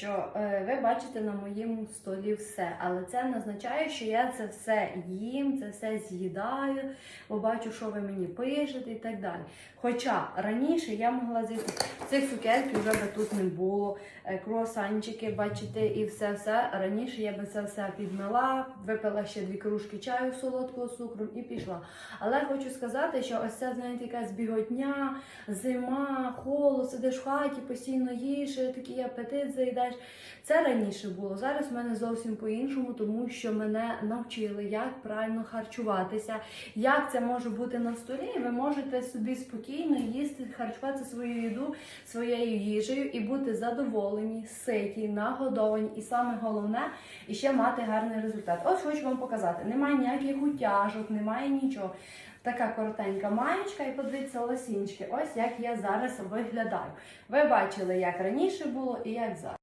Що е, ви бачите на моєму столі все, але це не означає, що я це все їм, це все з'їдаю, бо бачу, що ви мені пишете і так далі. Хоча раніше я могла з'їсти цих цукерків вже би тут не було, е, круасанчики, бачите, і все все. Раніше я би це все підмила, випила ще дві кружки чаю солодкого з цукром і пішла. Але хочу сказати, що ось це, знаєте, якась біготня, зима, холод, сидиш в хаті, постійно їш, такий апетит заїдаєш. Це раніше було. Зараз в мене зовсім по-іншому, тому що мене навчили, як правильно харчуватися, як це може бути на столі. і Ви можете собі спокійно їсти, харчувати свою їду своєю їжею і бути задоволені, ситі, нагодовані, і саме головне, і ще мати гарний результат. Ось хочу вам показати: немає ніяких утяжок, немає нічого. Така коротенька маєчка, і подивіться лосінчики. Ось як я зараз виглядаю. Ви бачили, як раніше було і як зараз.